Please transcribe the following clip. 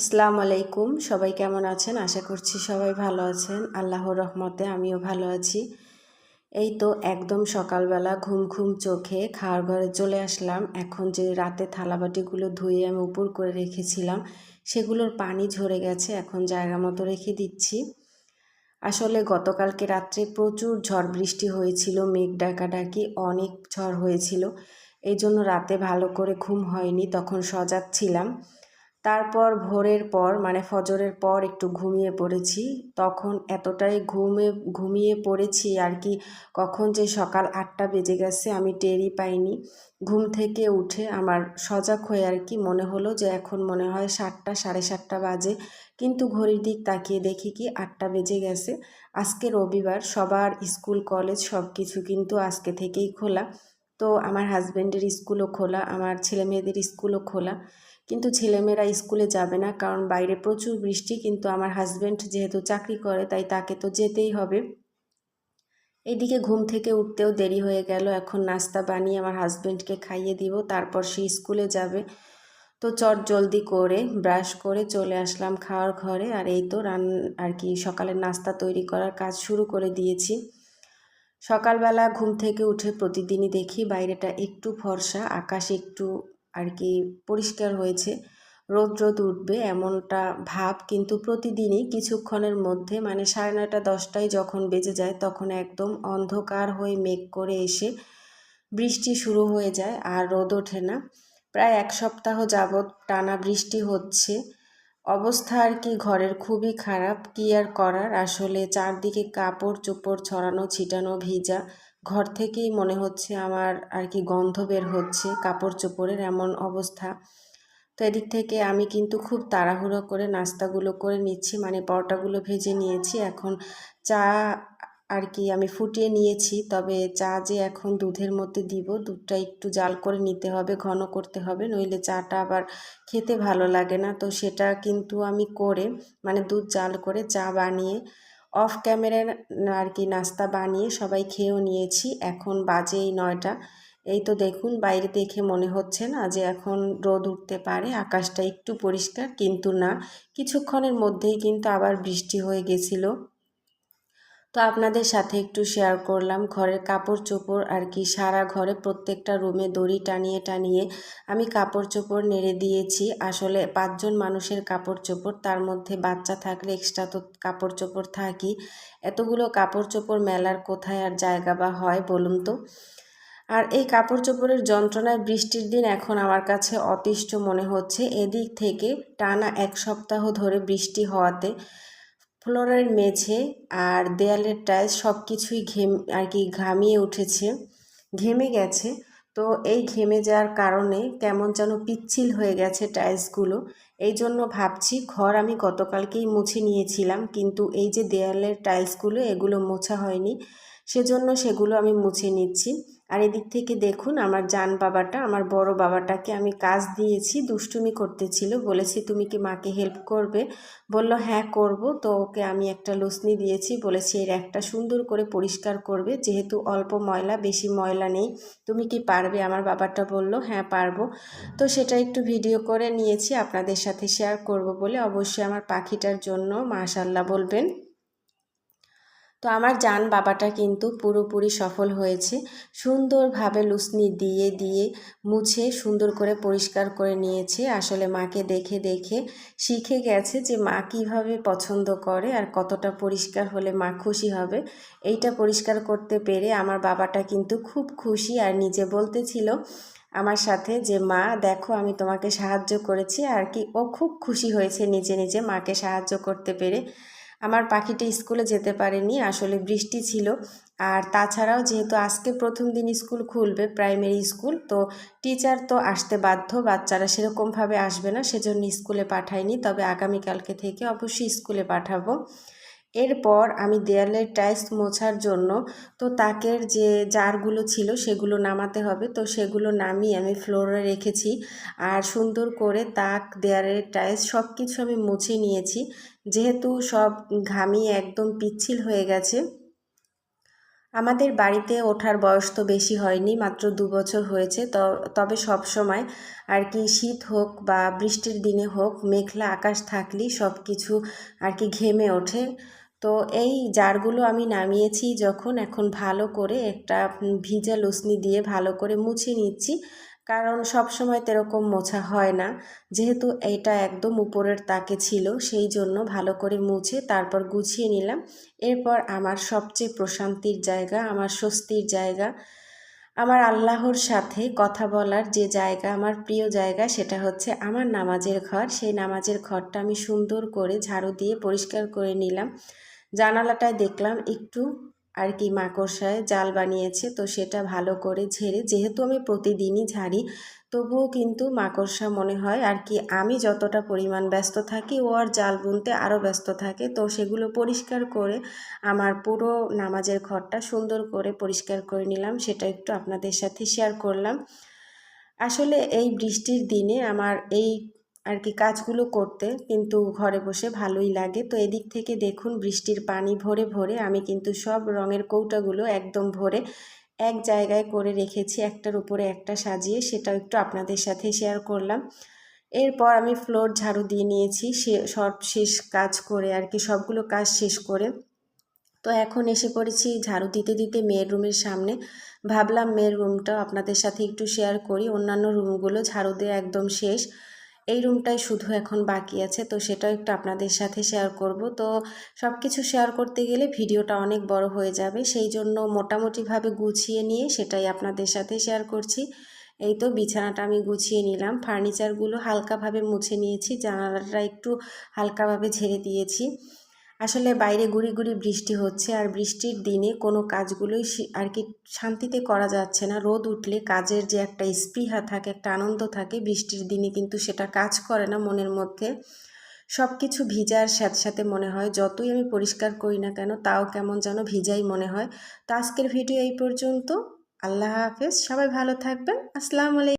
আসসালামু আলাইকুম। সবাই কেমন আছেন? আশা করছি সবাই ভালো আছেন। আল্লাহর রহমতে আমিও ভালো আছি। এই তো একদম সকালবেলা ঘুম ঘুম চোখে খাওয়ার ঘরে চলে আসলাম। এখন যে রাতে থালাবাটিগুলো ধুয়ে আমি উপর করে রেখেছিলাম, সেগুলোর পানি ঝরে গেছে। এখন জায়গা মতো রেখে দিচ্ছি। আসলে গতকালকে রাত্রে প্রচুর ঝড় বৃষ্টি হয়েছিল, মেঘ ডাকাডাকি অনেক ঝড় হয়েছিল। এই জন্য রাতে ভালো করে ঘুম হয়নি, তখন সজাগ ছিলাম। তারপর ভোরের পর মানে ফজরের পর একটু ঘুমিয়ে পড়েছি। তখন এতটাই ঘুমে, ঘুমিয়ে পড়েছি আর কি, কখন যে সকাল আটটা বেজে গেছে আমি টেরই পাইনি। ঘুম থেকে উঠে আমার সজাগ হয়ে আর কি মনে হলো যে এখন মনে হয় সাতটা, সাড়ে সাতটা বাজে। কিন্তু ঘড়ির দিক তাকিয়ে দেখি কি আটটা বেজে গেছে। আজকে রবিবার, সবার স্কুল, কলেজ সব কিছু কিন্তু আজকে থেকেই খোলা। তো আমার হাজব্যান্ডের স্কুলও খোলা, আমার ছেলে মেয়েদের স্কুলও খোলা। কিন্তু ছেলেমেয়েরা স্কুলে যাবে না, কারণ বাইরে প্রচুর বৃষ্টি, কিন্তু আমার হাজব্যান্ড যেহেতু চাকরি করে, তাই তাকে তো যেতেই হবে। এদিকে ঘুম থেকে উঠতেও দেরি হয়ে গেল। এখন নাস্তা বানিয়ে আমার হাজব্যান্ডকে খাইয়ে দিব, তারপর সে স্কুলে যাবে। তো চট জলদি করে ব্রাশ করে চলে আসলাম খাওয়ার ঘরে। আর এই তো রান, আর কি, সকালের নাস্তা তৈরি করার কাজ শুরু করে দিয়েছি। সকালবেলা ঘুম থেকে উঠে প্রতিদিনই দেখি বাইরেটা একটু ফর্সা, আকাশ একটু আর কি পরিষ্কার হয়েছে। রোদ রোদ উঠবে, এমনটা ভাব কিন্তু প্রতিদিনই কিছুক্ষণের মধ্যে মানে সাড়ে নয়টা, দশটায় যখন বেজে যায় তখন একদম অন্ধকার হয়ে মেঘ করে এসে বৃষ্টি শুরু হয়ে যায় আর রোদ ওঠে না। প্রায় এক সপ্তাহ যাবৎ টানা বৃষ্টি হচ্ছে। অবস্থা আর কি ঘরের খুবই খারাপ, কি আর করার? আসলে চারদিকে কাপড় চোপড় ছড়ানো, ছিটানো, ভিজা ঘর থেকেই মনে হচ্ছে আমার আর কি গন্ধ বের হচ্ছে কাপড় চোপড়ের এমন অবস্থা। তো এদিক থেকে আমি কিন্তু খুব তাড়াহুড়ো করে নাস্তাগুলো করে নিচ্ছি মানে পরোটাগুলো ভেজে নিয়েছি। এখন চা আর কি আমি ফুটিয়ে নিয়েছি, তবে চা যে এখন দুধের মধ্যে দিব, দুধটা একটু জাল করে নিতে হবে, ঘন করতে হবে, নইলে চাটা আবার খেতে ভালো লাগে না। তো সেটা কিন্তু আমি করে মানে দুধ জাল করে চা বানিয়ে অফ ক্যামেরার আর কি নাস্তা বানিয়ে সবাই খেয়েও নিয়েছি। এখন বাজে এই নয়টা। এই তো দেখুন, বাইরে দেখে মনে হচ্ছে না যে এখন রোদ উঠতে পারে, আকাশটা একটু পরিষ্কার, কিন্তু না। কিছুক্ষণের মধ্যেই কিন্তু আবার বৃষ্টি হয়ে গেছিল। তো আপনাদের সাথে একটু শেয়ার করলাম। ঘরের কাপড় চোপড় আর কি সারা ঘরে প্রত্যেকটা রুমে দড়ি টানিয়ে টানিয়ে আমি কাপড় চোপড় নেড়ে দিয়েছি। আসলে পাঁচজন মানুষের কাপড় চোপড় তার মধ্যে বাচ্চা থাকলে এক্সট্রা তো কাপড় চোপড় থাকি। এতগুলো কাপড় চোপড় মেলার কোথায় আর জায়গা বা হয় বলুন তো? আর এই কাপড় চোপড়ের যন্ত্রণায় বৃষ্টির দিন এখন আমার কাছে অতিষ্ঠ মনে হচ্ছে। এদিক থেকে টানা এক সপ্তাহ ধরে বৃষ্টি হওয়াতে ফ্লোরের মেঝে আর দেয়ালের টাইলস সব কিছুই ঘেম, আর কি ঘামিয়ে উঠেছে। ঘেমে গেছে। তো এই ঘেমে যাওয়ার কারণে কেমন যেন পিচ্ছিল হয়ে গেছে টাইলসগুলো। এই জন্য ভাবছি ঘর আমি গতকালকেই মুছে নিয়েছিলাম, কিন্তু এই যে দেয়ালের টাইলসগুলো এগুলো মোছা হয়নি, সেজন্য সেগুলো আমি মুছে নিচ্ছি। আর এদিক থেকে দেখুন, আমার জান বাবাটা, আমার বড় বাবাটাকে আমি কাজ দিয়েছি, দুষ্টুমি করতেছিল। বলেছি, তুমি কি মাকে হেল্প করবে? বলল হ্যাঁ করব। তো ওকে আমি একটা লুসনি দিয়েছি। বলেছি, এর একটা সুন্দর করে পরিষ্কার করবে, যেহেতু অল্প ময়লা, বেশি ময়লা নেই। তুমি কি পারবে? আমার বাবাটা বলল হ্যাঁ পারব। তো সেটা একটু ভিডিও করে নিয়েছি, আপনাদের সাথে শেয়ার করব বলে। অবশ্যই আমার পাখিটার জন্য মাশাল্লাহ বলবেন। তো আমার জান বাবাটা কিন্তু পুরোপুরি সফল হয়েছে। সুন্দরভাবে লুসনি দিয়ে দিয়ে মুছে সুন্দর করে পরিষ্কার করে নিয়েছে। আসলে মাকে দেখে দেখে শিখে গেছে যে মা কীভাবে পছন্দ করে আর কতটা পরিষ্কার হলে মা খুশি হবে। এইটা পরিষ্কার করতে পেরে আমার বাবাটা কিন্তু খুব খুশি আর নিজে বলতেছিল আমার সাথে যে, মা, দেখো আমি তোমাকে সাহায্য করেছি। আর কি, ও খুব খুশি হয়েছে নিজে নিজে মাকে সাহায্য করতে পেরে। আমার পাখিটি স্কুলে যেতে পারেনি, আসলে বৃষ্টি ছিল। আর তাছাড়াও যেহেতু আজকে প্রথম দিন স্কুল খুলবে, প্রাইমারি স্কুল, তো টিচার তো আসতে বাধ্য, বাচ্চারা সেরকমভাবে আসবে না, সেজন্য স্কুলে পাঠায়নি। তবে আগামীকালকে থেকে অবশ্যই স্কুলে পাঠাবো। এরপর আমি দেয়ালের টাইলস মোছার জন্য, তো তাকের যে জারগুলো ছিল সেগুলো নামাতে হবে। তো সেগুলো নামিয়ে আমি ফ্লোরে রেখেছি আর সুন্দর করে তাক, দেয়ালের টাইলস সব কিছু আমি মুছে নিয়েছি। যেহেতু সব ঘামি একদম পিচ্ছিল হয়ে গেছে আমাদের বাড়িতে ওঠার বয়স তো বেশি হয়নি, মাত্র দু বছর হয়েছে। তো, তবে সব সময় আর কি শীত হোক বা বৃষ্টির দিনে হোক, মেঘলা আকাশ থাকলেই সব কিছু আর কি ঘেমে ওঠে। তো এই জারগুলো আমি নামিয়েছি যখন, এখন ভালো করে একটা ভিজা লুসনি দিয়ে ভালো করে মুছে নিচ্ছি। কারণ সব সময় এরকম মোছা হয় না। যেহেতু এটা একদম উপরের তাকে ছিল, সেই জন্য ভালো করে মুছে তারপর গুছিয়ে নিলাম। এরপর আমার সবচেয়ে প্রশান্তির জায়গা, আমার স্বস্তির জায়গা, আমার আল্লাহর সাথে কথা বলার যে জায়গা, আমার প্রিয় জায়গা সেটা হচ্ছে আমার নামাজের ঘর। সেই নামাজের ঘরটা আমি সুন্দর করে ঝাড়ু দিয়ে পরিষ্কার করে নিলাম। জানালাটায় দেখলাম একটু আর কি মাকড়সায় জাল বানিয়েছে, তো সেটা ভালো করে ঝেড়ে, যেহেতু আমি প্রতিদিনই ঝাড়ি, তবুও কিন্তু মাকড়সা মনে হয় আর কি আমি যতটা পরিমাণ ব্যস্ত থাকি, ও আর জাল বুনতে আরও ব্যস্ত থাকে, তো সেগুলো পরিষ্কার করে আমার পুরো নামাজের ঘরটা সুন্দর করে পরিষ্কার করে নিলাম, সেটা একটু আপনাদের সাথে শেয়ার করলাম। আসলে এই বৃষ্টির দিনে আমার এই আর কি কাজগুলো করতে, কিন্তু ঘরে বসে ভালোই লাগে। তো এদিক থেকে দেখুন বৃষ্টির পানি ভরে ভরে আমি কিন্তু সব রঙের কৌটাগুলো একদম ভরে এক জায়গায় করে রেখেছি, একটার উপরে একটা সাজিয়ে, সেটাও একটু আপনাদের সাথে শেয়ার করলাম। এরপর আমি ফ্লোর ঝাড়ু দিয়ে নিয়েছি, সে সব শেষ কাজ করে আর কি, সবগুলো কাজ শেষ করে। তো এখন এসে পড়েছি ঝাড়ু দিতে দিতে মেয়ের রুমের সামনে। ভাবলাম মেয়ের রুমটাও আপনাদের সাথে একটু শেয়ার করি, অন্যান্য রুমগুলো ঝাড়ু দিয়ে একদম শেষ। এই রুমটাই শুধু এখন বাকি আছে, তো সেটাও একটু আপনাদের সাথে শেয়ার করব। তো সব কিছু শেয়ার করতে গেলে ভিডিওটা অনেক বড় হয়ে যাবে, সেই জন্য মোটামুটিভাবে গুছিয়ে নিয়ে সেটাই আপনাদের সাথে শেয়ার করছি। এই তো বিছানাটা আমি গুছিয়ে নিলাম ফার্নিচারগুলো হালকাভাবে মুছে নিয়েছি, জানালাটা একটু হালকাভাবে ঝেড়ে দিয়েছি। আসলে বাইরে গুড়ি গুড়ি বৃষ্টি হচ্ছে আর বৃষ্টির দিনে কোনো কাজগুলোই আর কি শান্তিতে করা যাচ্ছে না। রোদ উঠলে কাজের যে একটা স্পৃহা থাকে, একটা আনন্দ থাকে, বৃষ্টির দিনে কিন্তু সেটা কাজ করে না মনের মধ্যে। সব কিছু ভিজার সাথে সাথে মনে হয়, যতই আমি পরিষ্কার করি না কেন, তাও কেমন যেন ভিজাই মনে হয়। তো আজকের ভিডিও এই পর্যন্ত। আল্লাহ হাফেজ। সবাই ভালো থাকবেন। আসসালামু আলাইকুম।